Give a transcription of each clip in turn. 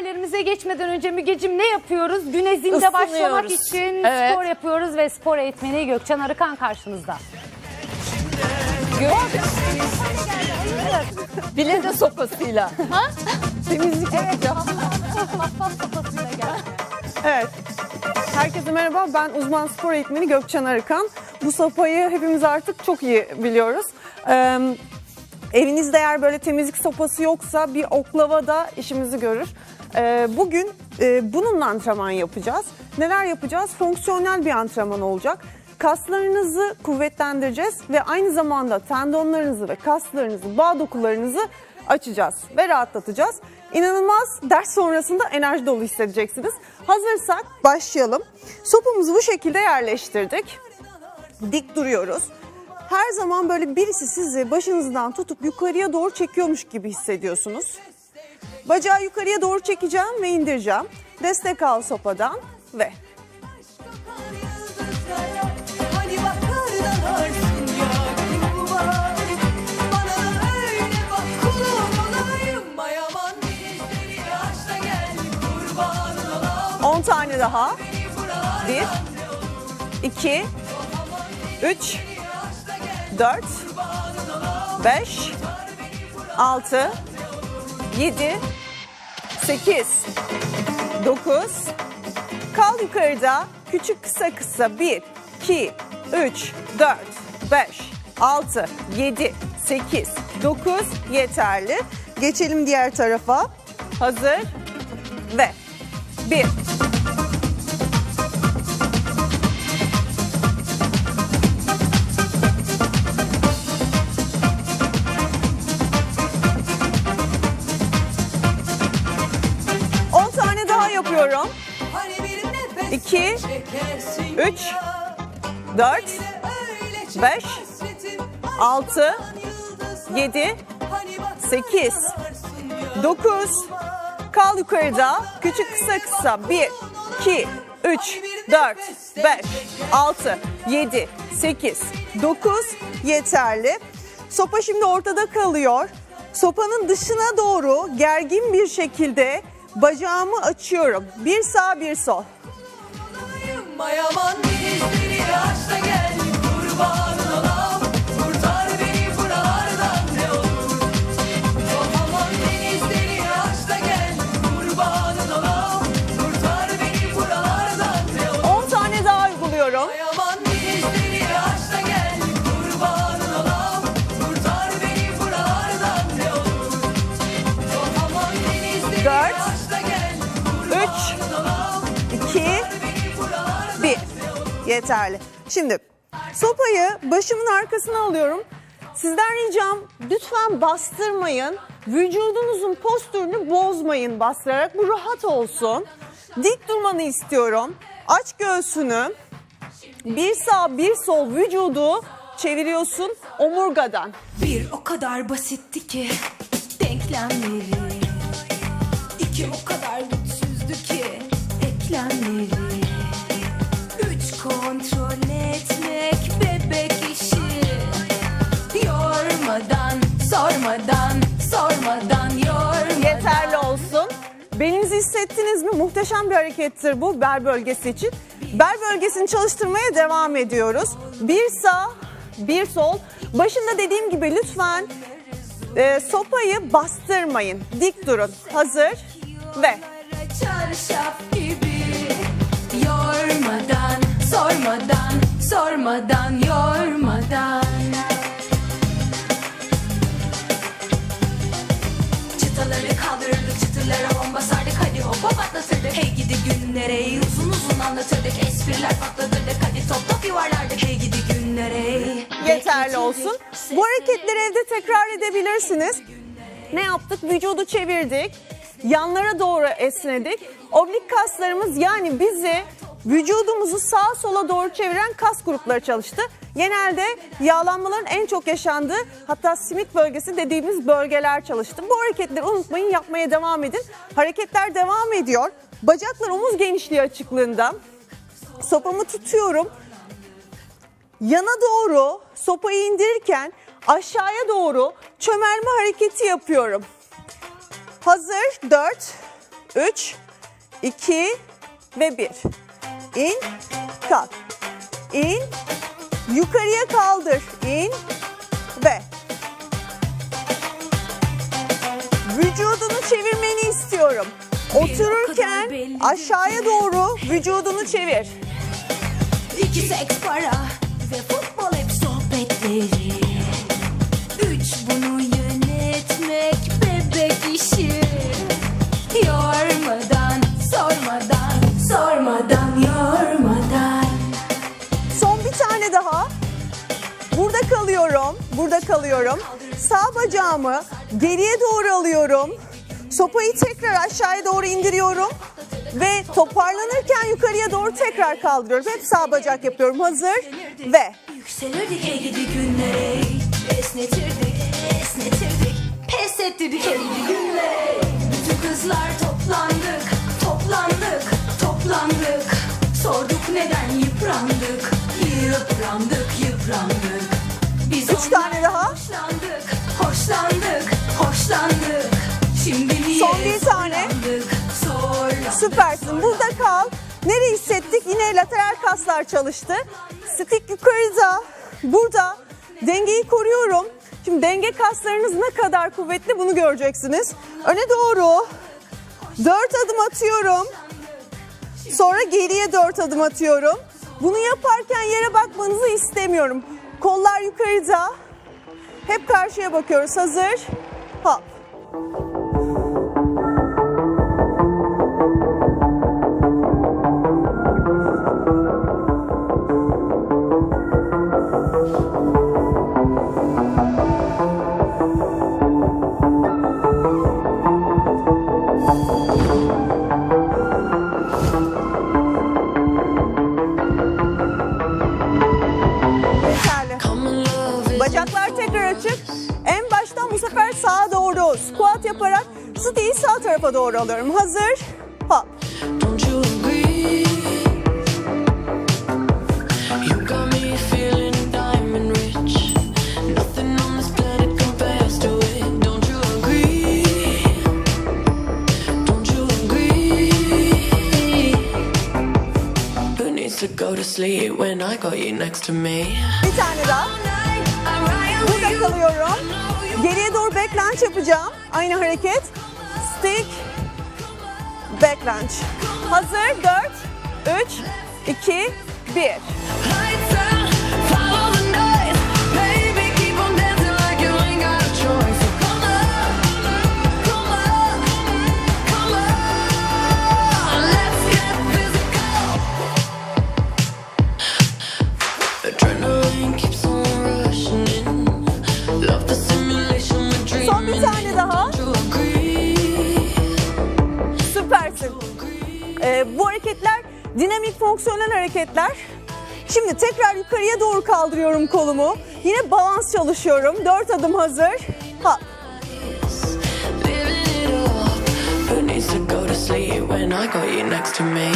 haberlerimize geçmeden önce Mügecim ne yapıyoruz? Güne zinde başlamak için Evet. spor yapıyoruz ve spor eğitmeni Gökçen Arıkan karşınızda. Bile de sopasıyla. Temizlik yapacağım. Evet. Herkese merhaba. Ben uzman spor eğitmeni Gökçen Arıkan. Bu sopayı hepimiz artık çok iyi biliyoruz. Ee, evinizde eğer böyle temizlik sopası yoksa bir oklava da işimizi görür. Ee, bugün e, bununla antrenman yapacağız. Neler yapacağız? Fonksiyonel bir antrenman olacak. Kaslarınızı kuvvetlendireceğiz ve aynı zamanda tendonlarınızı ve kaslarınızı, bağ dokularınızı açacağız ve rahatlatacağız. İnanılmaz ders sonrasında enerji dolu hissedeceksiniz. Hazırsak başlayalım. Sopamızı bu şekilde yerleştirdik. Dik duruyoruz. Her zaman böyle birisi sizi başınızdan tutup yukarıya doğru çekiyormuş gibi hissediyorsunuz. Bacağı yukarıya doğru çekeceğim ve indireceğim. Destek al sopadan ve 10 tane daha. 1 2 3 4 5 6 7 8 9 Kal yukarıda. Küçük kısa kısa. 1 2 3 4 5 6 7 8 9 yeterli. Geçelim diğer tarafa. Hazır. Ve 1 2, 3, 4, 5, 6, 7, 8, 9, kal yukarıda, küçük kısa kısa, 1, 2, 3, 4, 5, 6, 7, 8, 9 yeterli. Sopa şimdi ortada kalıyor. Sopanın dışına doğru gergin bir şekilde bacağımı açıyorum. Bir sağ bir sol. Ay aman denizleri aç gel kurbanın olam Yeterli. Şimdi sopayı başımın arkasına alıyorum. Sizden ricam lütfen bastırmayın. Vücudunuzun postürünü bozmayın bastırarak. Bu rahat olsun. Dik durmanı istiyorum. Aç göğsünü. Bir sağ bir sol vücudu çeviriyorsun omurgadan. Bir o kadar basitti ki denklemleri İki o kadar güçsüzdü ki eklemleri kontrol etmek bebek işi Yormadan, sormadan, sormadan yormadan Yeterli olsun. Belinizi hissettiniz mi? Muhteşem bir harekettir bu bel bölgesi için. Bel bölgesini çalıştırmaya devam ediyoruz. Bir sağ, bir sol. Başında dediğim gibi lütfen e, sopayı bastırmayın. Dik durun. Hazır ve Çarşaf sormadan, sormadan, yormadan Çıtaları kaldırırdık, çıtırlara bomba sardık Hadi hoppa patlatırdık Hey gidi günlere, uzun uzun anlatırdık Espriler patlatırdık, hadi top top yuvarlardık Hey gidi günlere yeterli olsun. Bu hareketleri evde tekrar edebilirsiniz. Ne yaptık? Vücudu çevirdik. Yanlara doğru esnedik. Oblik kaslarımız yani bizi vücudumuzu sağa sola doğru çeviren kas grupları çalıştı. Genelde yağlanmaların en çok yaşandığı hatta simit bölgesi dediğimiz bölgeler çalıştı. Bu hareketleri unutmayın yapmaya devam edin. Hareketler devam ediyor. Bacaklar omuz genişliği açıklığında. Sopamı tutuyorum. Yana doğru sopayı indirirken aşağıya doğru çömelme hareketi yapıyorum. Hazır 4 3, 2 ve 1. İn, kalk. İn, yukarıya kaldır. İn ve vücudunu çevirmeni istiyorum. Otururken aşağıya doğru vücudunu çevir. İki seks para ve futbol hep sohbetleri Üç bunu yönetmek bebek işi Yormadan, sormadan, yormadan Son bir tane daha. Burada kalıyorum. Burada kalıyorum. Sağ bacağımı geriye doğru alıyorum. Sopayı tekrar aşağıya doğru indiriyorum. Ve toparlanırken yukarıya doğru tekrar kaldırıyorum. Hep sağ bacak yapıyorum. Hazır ve Yükselirdik ey gidi günlere Esnetirdik, esnetirdik Pes ettirdik ey gidi günlere Bütün kızlar toplandık, toplandık Sorduk neden yıprandık, yıprandık, yıprandık Biz Üç tane daha. Hoşlandık, hoşlandık, hoşlandık Şimdi niye Son bir tane. zorlandık, zorlandık süpersin. Burada kal. Nereyi hissettik? Yine lateral kaslar çalıştı. Stick yukarıda. Burada dengeyi koruyorum. Şimdi denge kaslarınız ne kadar kuvvetli bunu göreceksiniz. Öne doğru. Dört adım atıyorum. Sonra geriye dört adım atıyorum. Bunu yaparken yere bakmanızı istemiyorum. Kollar yukarıda. Hep karşıya bakıyoruz. Hazır. Hop. Sağa doğru squat yaparak stick'i sağ tarafa doğru alıyorum. Hazır. Hop. To go to sleep when I got you next to me? Bir tane daha. Burada kalıyorum. Geriye doğru back lunge yapacağım. Aynı hareket. Stick. Back lunge. Hazır. 4, 3, 2, 1. hareketler. Şimdi tekrar yukarıya doğru kaldırıyorum kolumu. Yine balans çalışıyorum. 4 adım hazır. Sleep when I got you next to me?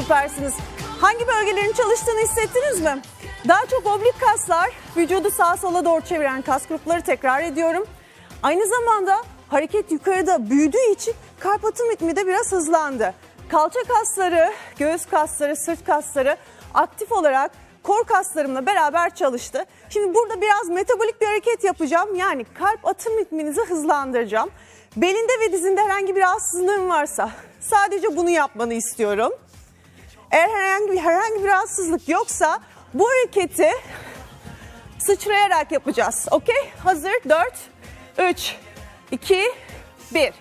Süpersiniz. Hangi bölgelerin çalıştığını hissettiniz mi? Daha çok oblik kaslar, vücudu sağa sola doğru çeviren kas grupları tekrar ediyorum. Aynı zamanda hareket yukarıda büyüdüğü için kalp atım ritmi de biraz hızlandı. Kalça kasları, göğüs kasları, sırt kasları aktif olarak kor kaslarımla beraber çalıştı. Şimdi burada biraz metabolik bir hareket yapacağım. Yani kalp atım ritminizi hızlandıracağım. Belinde ve dizinde herhangi bir rahatsızlığın varsa sadece bunu yapmanı istiyorum. Eğer herhangi bir herhangi bir rahatsızlık yoksa bu hareketi sıçrayarak yapacağız. Okey? Hazır? 4 3 2 1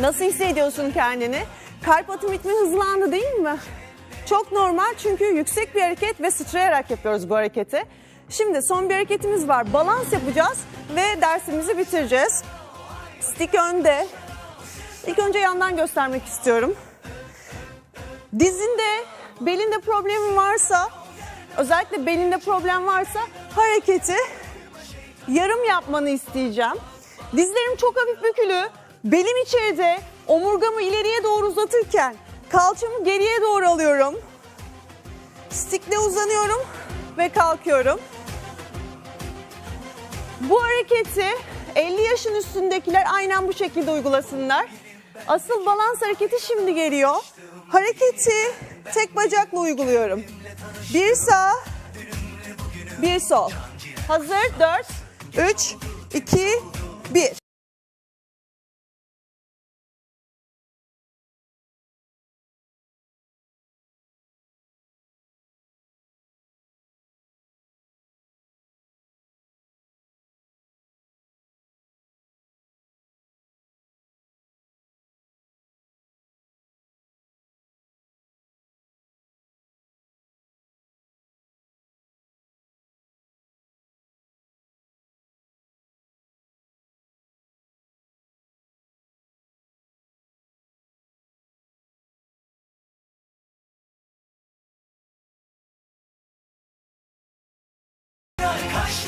Nasıl hissediyorsun kendini? Kalp atım ritmi hızlandı değil mi? Çok normal çünkü yüksek bir hareket ve sıçrayarak yapıyoruz bu hareketi. Şimdi son bir hareketimiz var. Balans yapacağız ve dersimizi bitireceğiz. Stick önde. İlk önce yandan göstermek istiyorum. Dizinde, belinde problemin varsa, özellikle belinde problem varsa hareketi yarım yapmanı isteyeceğim. Dizlerim çok hafif bükülü. Belim içeride. Omurgamı ileriye doğru uzatırken kalçamı geriye doğru alıyorum. Stickle uzanıyorum ve kalkıyorum. Bu hareketi 50 yaşın üstündekiler aynen bu şekilde uygulasınlar. Asıl balans hareketi şimdi geliyor. Hareketi tek bacakla uyguluyorum. Bir sağ, bir sol. Hazır 4, 3, 2, 1.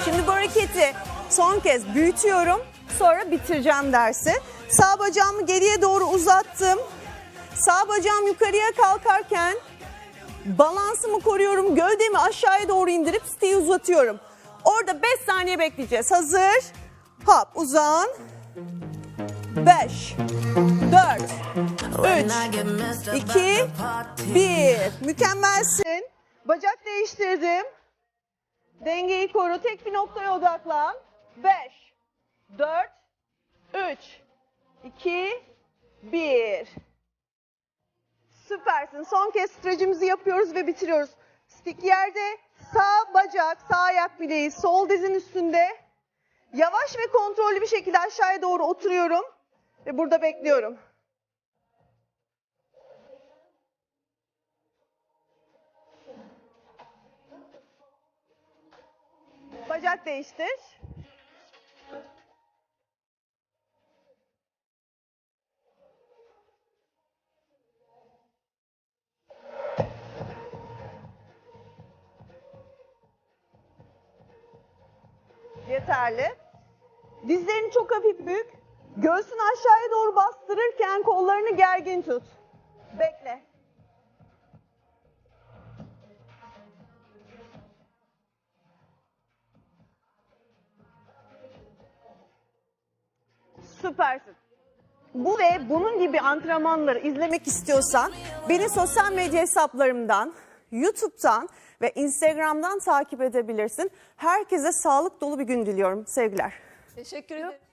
Şimdi bu hareketi son kez büyütüyorum. Sonra bitireceğim dersi. Sağ bacağımı geriye doğru uzattım. Sağ bacağım yukarıya kalkarken balansımı koruyorum. Gövdemi aşağıya doğru indirip siteyi uzatıyorum. Orada 5 saniye bekleyeceğiz. Hazır. Hop uzan. 5 4 3 2 1 Mükemmelsin. Bacak değiştirdim. Dengeyi koru. Tek bir noktaya odaklan. 5, 4, 3, 2, 1. Süpersin. Son kez stretchimizi yapıyoruz ve bitiriyoruz. Stick yerde. Sağ bacak, sağ ayak bileği sol dizin üstünde. Yavaş ve kontrollü bir şekilde aşağıya doğru oturuyorum. Ve burada bekliyorum. Bacak değiştir. Yeterli. Dizlerini çok hafif bük. Göğsünü aşağıya doğru bastırırken kollarını gergin tut. Bekle. Süpersin. Bu ve bunun gibi antrenmanları izlemek istiyorsan beni sosyal medya hesaplarımdan, YouTube'dan ve Instagram'dan takip edebilirsin. Herkese sağlık dolu bir gün diliyorum. Sevgiler. Teşekkür ederim.